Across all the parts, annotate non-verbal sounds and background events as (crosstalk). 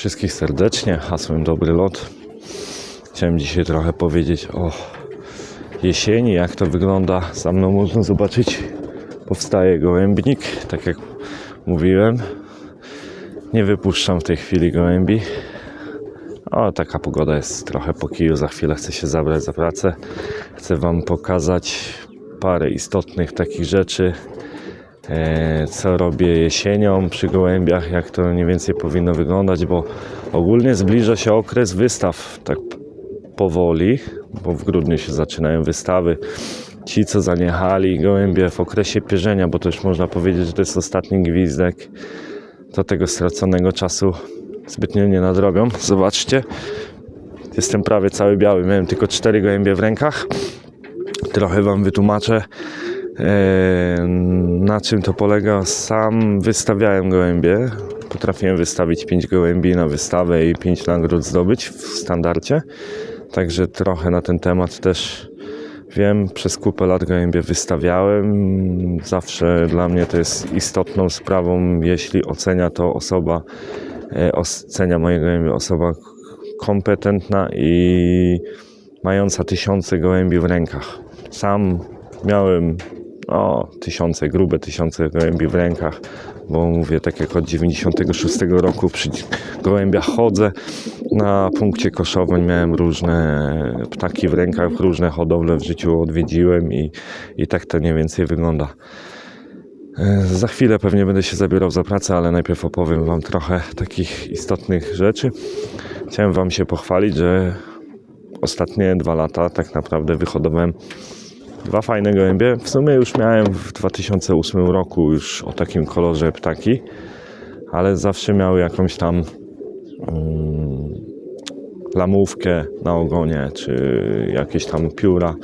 wszystkich serdecznie, hasłem Dobry Lot. Chciałem dzisiaj trochę powiedzieć o jesieni, jak to wygląda. Za mną można zobaczyć, powstaje gołębnik, tak jak mówiłem. Nie wypuszczam w tej chwili gołębi. O, taka pogoda jest trochę po kiju, za chwilę chcę się zabrać za pracę. Chcę Wam pokazać parę istotnych takich rzeczy, co robię jesienią przy gołębiach, jak to mniej więcej powinno wyglądać, bo ogólnie zbliża się okres wystaw tak powoli, bo w grudniu się zaczynają wystawy. Ci, co zaniechali gołębie w okresie pierzenia, bo to już można powiedzieć, że to jest ostatni gwizdek, to tego straconego czasu zbytnio nie nadrobią. Zobaczcie, jestem prawie cały biały, miałem tylko cztery gołębie w rękach. Trochę Wam wytłumaczę, e, na czym to polega. Sam wystawiałem gołębie. Potrafiłem wystawić 5 gołębi na wystawę i 5 nagród zdobyć w standardzie. Także trochę na ten temat też wiem. Przez kupę lat gołębie wystawiałem. Zawsze dla mnie to jest istotną sprawą, jeśli ocenia to osoba, e, ocenia moje gołębie osoba kompetentna i mająca tysiące gołębi w rękach. Sam miałem o, tysiące, grube tysiące gołębi w rękach, bo mówię, tak jak od 96 roku przy gołębiach chodzę. Na punkcie koszowań miałem różne ptaki w rękach, różne hodowle w życiu odwiedziłem i, i tak to mniej więcej wygląda. E, Za chwilę pewnie będę się zabierał za pracę, ale najpierw opowiem Wam trochę takich istotnych rzeczy. Chciałem Wam się pochwalić, że ostatnie dwa lata tak naprawdę wyhodowałem dwa fajne gołębie. W sumie już miałem w 2008 roku już o takim kolorze ptaki, ale zawsze miały jakąś tam mm, lamówkę na ogonie, czy jakieś tam pióra,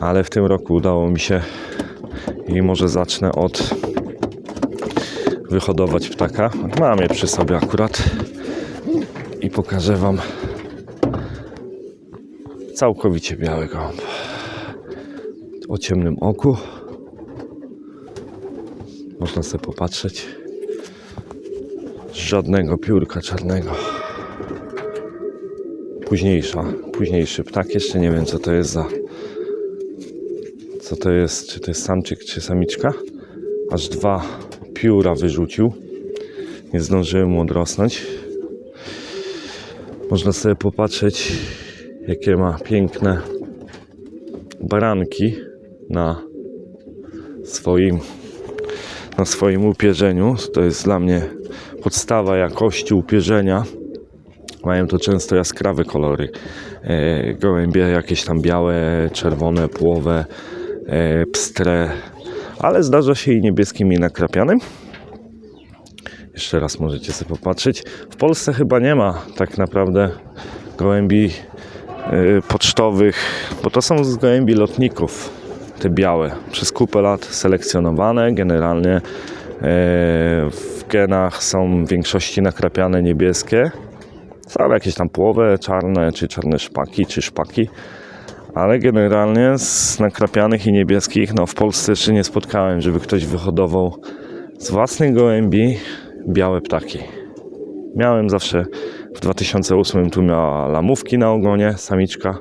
ale w tym roku udało mi się i może zacznę od wyhodować ptaka. Mam je przy sobie akurat i pokażę Wam całkowicie biały gołąb o ciemnym oku. Można sobie popatrzeć. Żadnego piórka czarnego. Późniejsza, późniejszy ptak. Jeszcze nie wiem co to jest za. Co to jest? Czy to jest samczyk, czy samiczka? Aż dwa pióra wyrzucił. Nie zdążyłem mu odrosnąć. Można sobie popatrzeć, jakie ma piękne baranki na swoim, na swoim upierzeniu. To jest dla mnie podstawa jakości upierzenia. Mają to często jaskrawe kolory. E, gołębie jakieś tam białe, czerwone, płowe, e, pstre, ale zdarza się i niebieskim i nakrapianym. Jeszcze raz możecie sobie popatrzeć. W Polsce chyba nie ma tak naprawdę gołębi e, pocztowych, bo to są z gołębi lotników, te białe. Przez kupę lat selekcjonowane, generalnie e, w genach są w większości nakrapiane niebieskie. Są jakieś tam płowe, czarne, czy czarne szpaki, czy szpaki. Ale generalnie z nakrapianych i niebieskich, no w Polsce jeszcze nie spotkałem, żeby ktoś wyhodował z własnych gołębi białe ptaki. Miałem zawsze w 2008 tu miała lamówki na ogonie, samiczka,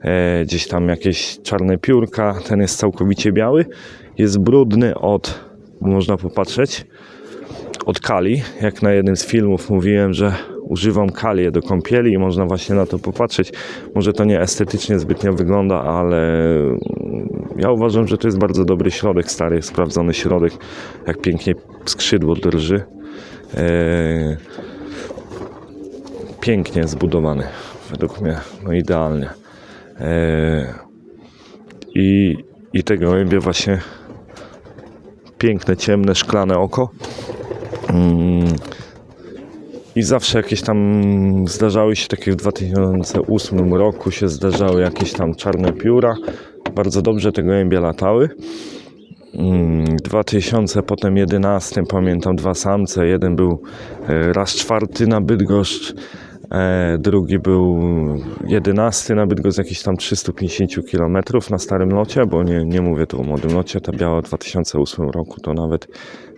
e, gdzieś tam jakieś czarne piórka, ten jest całkowicie biały, jest brudny od, można popatrzeć, od kali, jak na jednym z filmów mówiłem, że używam kalię do kąpieli i można właśnie na to popatrzeć. Może to nie estetycznie zbytnio wygląda, ale ja uważam, że to jest bardzo dobry środek, stary, sprawdzony środek, jak pięknie skrzydło drży. Eee, pięknie zbudowany, według mnie, no idealnie. Eee, I, I te gołębie właśnie piękne, ciemne, szklane oko. Mm, I zawsze jakieś tam zdarzały się, takie w 2008 roku się zdarzały jakieś tam czarne pióra. Bardzo dobrze te gołębie latały. Mm, 2000, potem 11 pamiętam dwa samce. Jeden był e, raz czwarty na Bydgoszcz, e, drugi był 11 na Bydgoszcz, jakieś tam 350 km na starym locie, bo nie, nie mówię tu o młodym locie. Ta biała w 2008 roku to nawet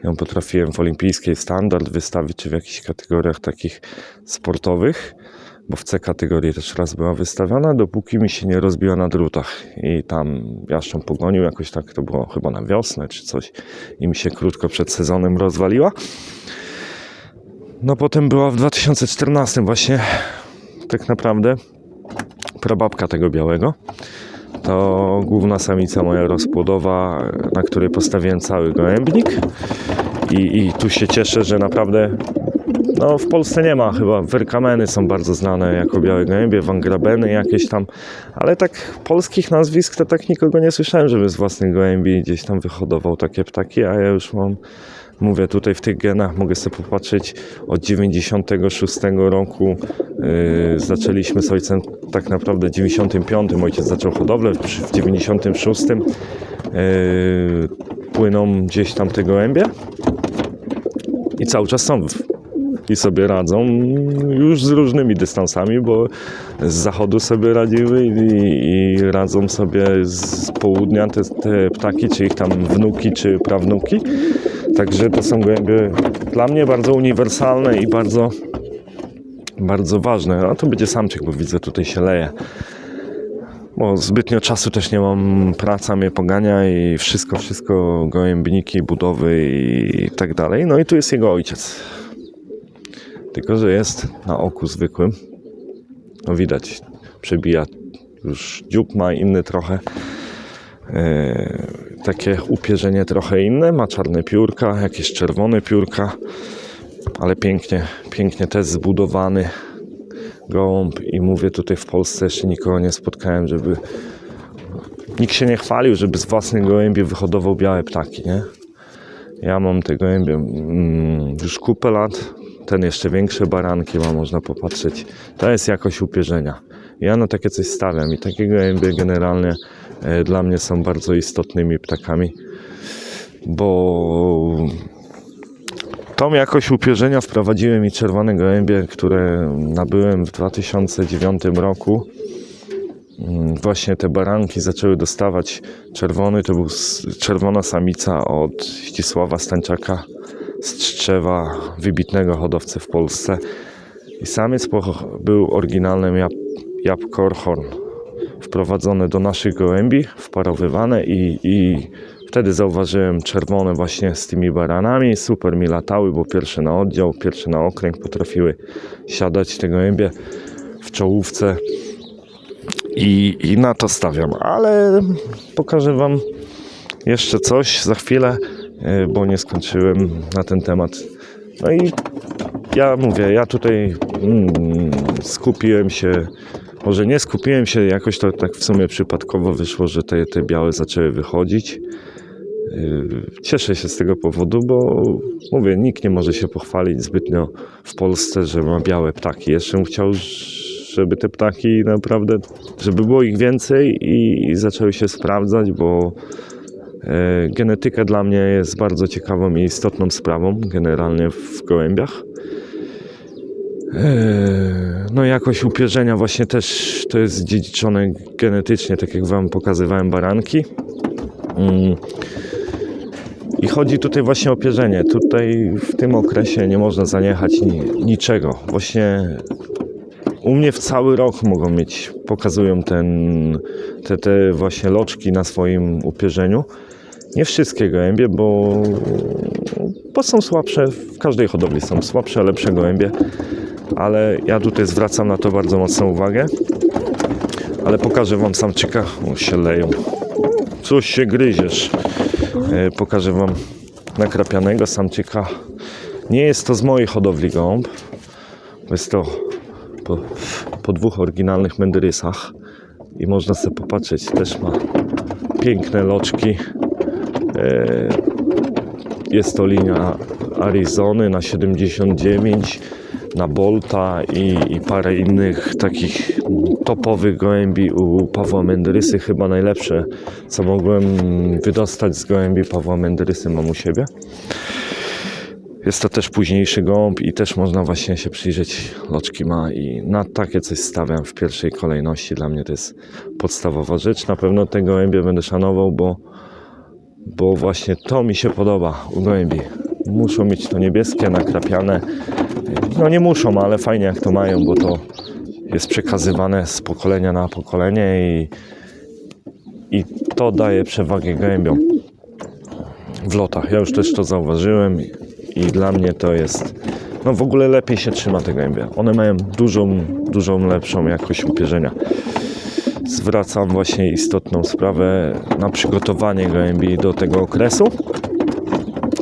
Ją potrafiłem w olimpijskiej standard wystawić, czy w jakichś kategoriach takich sportowych, bo w C kategorii też raz była wystawiona, dopóki mi się nie rozbiła na drutach. I tam jaszczą pogonił jakoś tak, to było chyba na wiosnę czy coś, i mi się krótko przed sezonem rozwaliła. No potem była w 2014 właśnie, tak naprawdę, prababka tego białego. To główna samica moja rozpłodowa, na której postawiłem cały gołębnik. I, I tu się cieszę, że naprawdę no, w Polsce nie ma chyba. Werkameny są bardzo znane jako białe gołębie, wangrabeny jakieś tam, ale tak polskich nazwisk to tak nikogo nie słyszałem, żeby z własnych gołębi gdzieś tam wyhodował takie ptaki, a ja już mam, mówię tutaj w tych genach, mogę sobie popatrzeć, od 96 roku yy, zaczęliśmy z ojcem tak naprawdę w 95, ojciec zaczął hodowlę, w w 96 yy, płyną gdzieś tam te gołębie i cały czas są i sobie radzą już z różnymi dystansami, bo z zachodu sobie radziły i, i radzą sobie z południa te, te ptaki, czy ich tam wnuki, czy prawnuki. Także to są gołębie dla mnie bardzo uniwersalne i bardzo, bardzo ważne. A to będzie samczyk, bo widzę tutaj się leje. Bo zbytnio czasu też nie mam, praca mnie pogania i wszystko, wszystko, gołębniki, budowy i tak dalej. No i tu jest jego ojciec. Tylko, że jest na oku zwykłym. No widać, przebija już dziób ma inny trochę. e, takie upierzenie trochę inne. Ma czarne piórka, jakieś czerwone piórka. Ale pięknie, pięknie też zbudowany gołąb. I mówię tutaj w Polsce jeszcze nikogo nie spotkałem, żeby nikt się nie chwalił, żeby z własnych gołębi wyhodował białe ptaki, nie? Ja mam te gołębie mm, już kupę lat. Ten jeszcze większe baranki ma, można popatrzeć. To jest jakość upierzenia. Ja na takie coś stawiam i takie gołębie generalnie dla mnie są bardzo istotnymi ptakami, bo tą jakość upierzenia wprowadziły mi czerwone gołębie, które nabyłem w 2009 roku. Mm, Właśnie te baranki zaczęły dostawać czerwony, to był czerwona samica od Ścisława Stańczaka z Tczewa, wybitnego hodowcy w Polsce. I samiec był oryginalnym jab, jab Korhorn, wprowadzony do naszych gołębi, wparowywane i, i wtedy zauważyłem czerwone właśnie z tymi baranami. Super mi latały, bo pierwsze na oddział, pierwsze na okręg potrafiły siadać te gołębie w czołówce i, i na to stawiam, ale pokażę Wam jeszcze coś za chwilę, e, bo nie skończyłem na ten temat. No i ja mówię, ja tutaj mm, skupiłem się, może nie skupiłem się, jakoś to tak w sumie przypadkowo wyszło, że te, te białe zaczęły wychodzić. Yy, Cieszę się z tego powodu, bo mówię, nikt nie może się pochwalić zbytnio w Polsce, że ma białe ptaki. Jeszcze bym chciał, żeby te ptaki naprawdę, żeby było ich więcej i, i zaczęły się sprawdzać, bo e, genetyka dla mnie jest bardzo ciekawą i istotną sprawą generalnie w gołębiach. E, No jakość upierzenia właśnie też to jest dziedziczone genetycznie, tak jak Wam pokazywałem baranki. Mm. I chodzi tutaj właśnie o pierzenie. Tutaj w tym okresie nie można zaniechać ni niczego. Właśnie u mnie w cały rok mogą mieć, pokazują ten, te, te właśnie loczki na swoim upierzeniu. Nie wszystkie gołębie, bo, bo są słabsze, w każdej hodowli są słabsze, lepsze gołębie, ale ja tutaj zwracam na to bardzo mocną uwagę. Ale pokażę Wam samczyka, o się leją. Coś się gryziesz. E, Pokażę Wam nakrapianego samczyka. Nie jest to z mojej hodowli gołąb. Jest to po, po dwóch oryginalnych mendrysach. I można sobie popatrzeć, też ma piękne loczki. E, Jest to linia Arizony na 79, na Bolta i, i parę innych takich topowych gołębi u Pawła Mendrysy. Chyba najlepsze, co mogłem wydostać z gołębi Pawła Mendrysy mam u siebie. Jest to też późniejszy gołąb i też można właśnie się przyjrzeć, loczki ma i na takie coś stawiam w pierwszej kolejności. Dla mnie to jest podstawowa rzecz. Na pewno te gołębie będę szanował, bo, bo właśnie to mi się podoba u gołębi. muszą mieć to niebieskie, nakrapiane. No nie muszą, ale fajnie jak to mają, bo to jest przekazywane z pokolenia na pokolenie i, i to daje przewagę gołębiom w lotach. Ja już też to zauważyłem i, dla mnie to jest. No w ogóle lepiej się trzyma te gołębie. One mają dużą, dużą lepszą jakość upierzenia. Zwracam właśnie istotną sprawę na przygotowanie gołębi do tego okresu.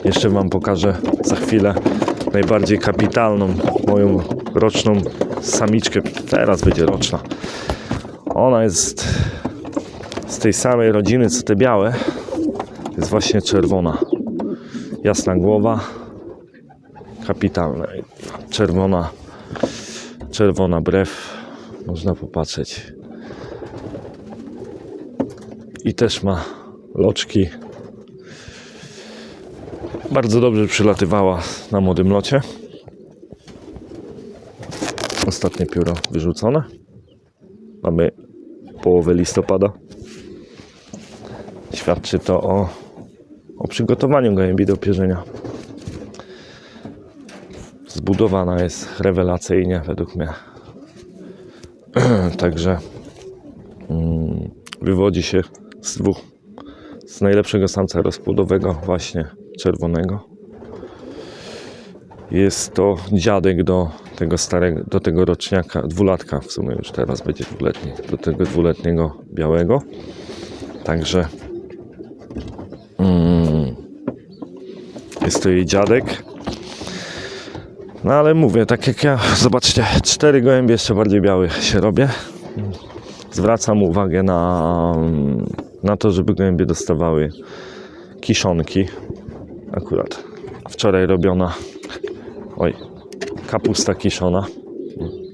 Jeszcze Wam pokażę za chwilę najbardziej kapitalną moją roczną samiczkę. Teraz będzie roczna. Ona jest z tej samej rodziny co te białe. Jest właśnie czerwona. Jasna głowa. Kapitalna. Czerwona. Czerwona brew. Można popatrzeć. I też ma loczki. Bardzo dobrze przylatywała na młodym locie. Ostatnie pióro wyrzucone. Mamy połowę listopada. Świadczy to o, o przygotowaniu gołębi do pierzenia. Zbudowana jest rewelacyjnie według mnie. (clears throat) Także mm, wywodzi się z dwóch z najlepszego samca rozpłodowego właśnie czerwonego. Jest to dziadek do tego starego, do tego roczniaka, dwulatka w sumie już teraz będzie dwuletni, do tego dwuletniego białego. Także mm, jest to jej dziadek. No ale mówię, tak jak ja, zobaczcie, cztery gołębie jeszcze bardziej białych się robię. Zwracam uwagę na, na to, żeby gołębie dostawały kiszonki. Akurat wczoraj robiona, oj, kapusta kiszona,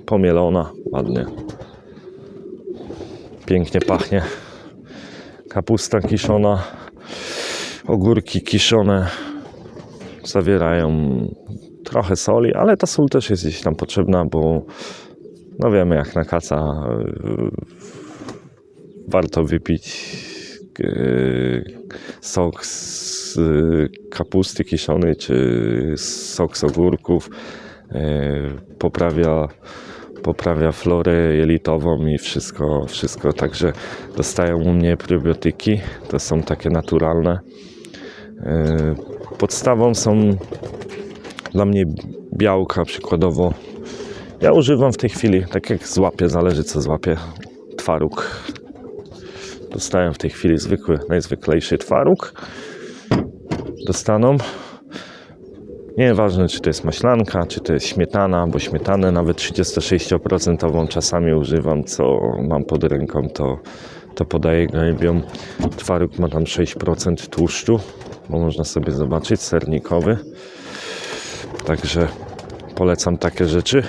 pomielona, ładnie. Pięknie pachnie. Kapusta kiszona, ogórki kiszone zawierają trochę soli, ale ta sól też jest gdzieś tam potrzebna, bo no wiemy jak na kaca warto wypić yy, sok z yy, kapusty kiszonej czy sok z ogórków. Yy, poprawia, poprawia florę jelitową i wszystko, wszystko. Także dostają u mnie probiotyki. To są takie naturalne. Yy, Podstawą są dla mnie białka przykładowo. Ja używam w tej chwili, tak jak złapię, zależy co złapię, twaróg. Dostałem w tej chwili zwykły, najzwyklejszy twaróg. Dostaną. Nieważne, czy to jest maślanka, czy to jest śmietana, bo śmietanę nawet 36% czasami używam, co mam pod ręką, to, to podaję gołębiom. Twaróg ma tam 6% tłuszczu, bo można sobie zobaczyć, sernikowy. Także polecam takie rzeczy.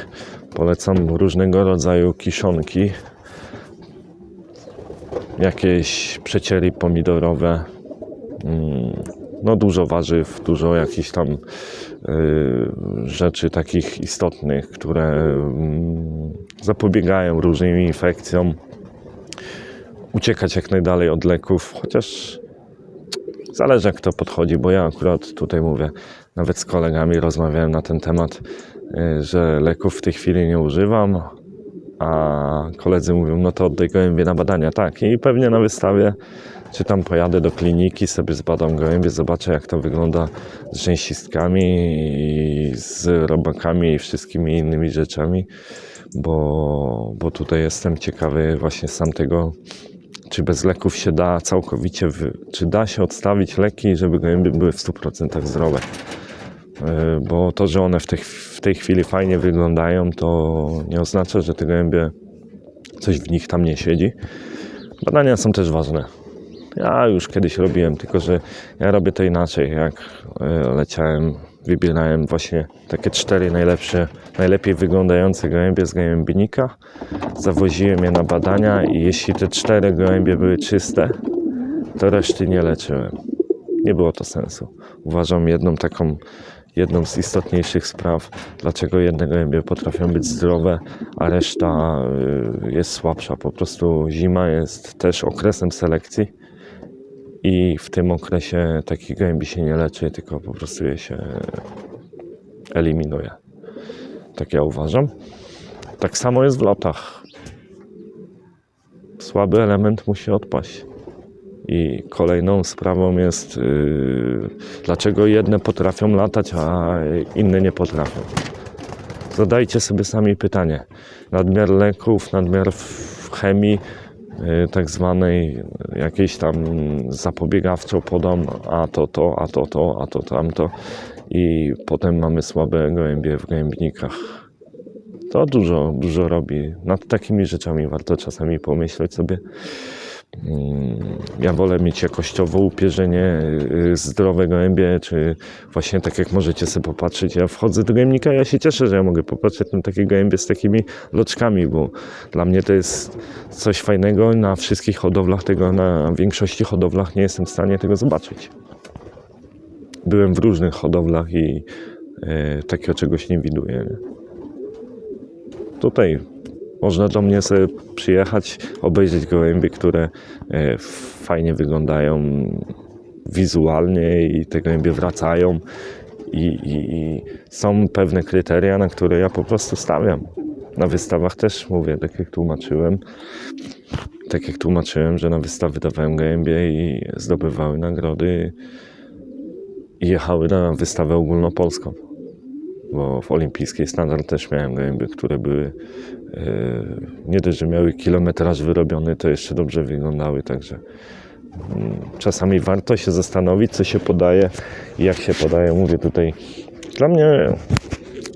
Polecam różnego rodzaju kiszonki. Jakieś przeciery pomidorowe. No dużo warzyw, dużo jakichś tam y, rzeczy takich istotnych, które mm, zapobiegają różnym infekcjom. Uciekać jak najdalej od leków, chociaż Zależy jak to podchodzi, bo ja akurat tutaj mówię, nawet z kolegami rozmawiałem na ten temat, y, że leków w tej chwili nie używam, a koledzy mówią, no to oddaj gołębie na badania. Tak, i pewnie na wystawie, czy tam pojadę do kliniki, sobie zbadam gołębie, zobaczę jak to wygląda z rzęsistkami i z robakami i wszystkimi innymi rzeczami, bo, bo tutaj jestem ciekawy właśnie sam tego, czy bez leków się da całkowicie, wy... czy da się odstawić leki, żeby gołębie były w 100% zdrowe. Yy, Bo to, że one w tej, w tej chwili fajnie wyglądają, to nie oznacza, że te gołębie coś w nich tam nie siedzi. Badania są też ważne. Ja już kiedyś robiłem, tylko że ja robię to inaczej. Jak yy, leciałem, wybierałem właśnie takie cztery najlepsze, najlepiej wyglądające gołębie z gołębnika. Zawoziłem je na badania i jeśli te cztery gołębie były czyste, to reszty nie leczyłem. Nie było to sensu. Uważam jedną taką, jedną z istotniejszych spraw, dlaczego jedne gołębie potrafią być zdrowe, a reszta y, jest słabsza. Po prostu zima jest też okresem selekcji I w tym okresie takich gołębi się nie leczy, tylko po prostu je się eliminuje. Tak ja uważam. Tak samo jest w lotach. Słaby element musi odpaść. I kolejną sprawą jest, yy, dlaczego jedne potrafią latać, a inne nie potrafią. Zadajcie sobie sami pytanie. Nadmiar leków, nadmiar chemii, tak zwanej jakiejś tam zapobiegawczo podam, a to to, a to to, a to tamto. I potem mamy słabe gołębie w gołębnikach. To dużo, dużo robi. Nad takimi rzeczami warto czasami pomyśleć sobie. Mm, Ja wolę mieć jakościowo upierzenie, y, zdrowe gołębie, czy właśnie tak jak możecie sobie popatrzeć. Ja wchodzę do gołębnika, ja się cieszę, że ja mogę popatrzeć na takie gołębie z takimi loczkami, bo dla mnie to jest coś fajnego. Na wszystkich hodowlach tego, na większości hodowlach nie jestem w stanie tego zobaczyć. Byłem w różnych hodowlach i e, takiego czegoś nie widuję. Tutaj można do mnie sobie przyjechać, obejrzeć gołębie, które e, fajnie wyglądają wizualnie i te gołębie wracają. I, i, I są pewne kryteria, na które ja po prostu stawiam. Na wystawach też mówię, tak jak tłumaczyłem, tak jak tłumaczyłem, że na wystawy dawałem gołębie i zdobywały nagrody i jechały na wystawę ogólnopolską. Bo w olimpijskiej standard też miałem gołębie, które były nie dość, że miały kilometraż wyrobiony, to jeszcze dobrze wyglądały, także mm, czasami warto się zastanowić, co się podaje i jak się podaje. Mówię tutaj, dla mnie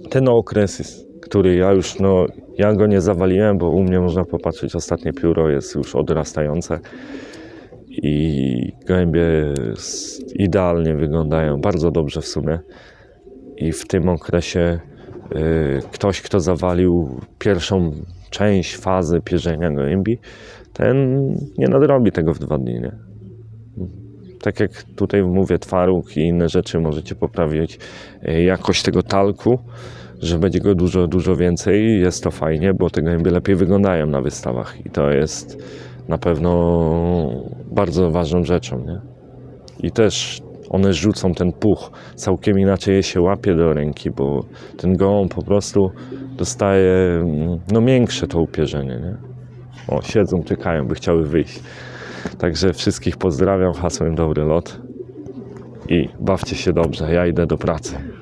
ten okres, który ja już, no, ja go nie zawaliłem, bo u mnie można popatrzeć, ostatnie pióro jest już odrastające i gołębie idealnie wyglądają, bardzo dobrze w sumie. I w tym okresie ktoś, kto zawalił pierwszą część fazy pierzenia gołębi, ten nie nadrobi tego w dwa dni. Nie? Tak jak tutaj mówię, twaróg i inne rzeczy możecie poprawić y, jakość tego talku, że będzie go dużo, dużo więcej. Jest to fajnie, bo te gołębie lepiej wyglądają na wystawach i to jest na pewno bardzo ważną rzeczą. Nie? I też one rzucą ten puch. Całkiem inaczej je się łapie do ręki, bo ten gołąb po prostu dostaje mm, no miększe to upierzenie. Nie? O, siedzą, czekają, by chciały wyjść. Także wszystkich pozdrawiam hasłem dobry lot i bawcie się dobrze. Ja idę do pracy.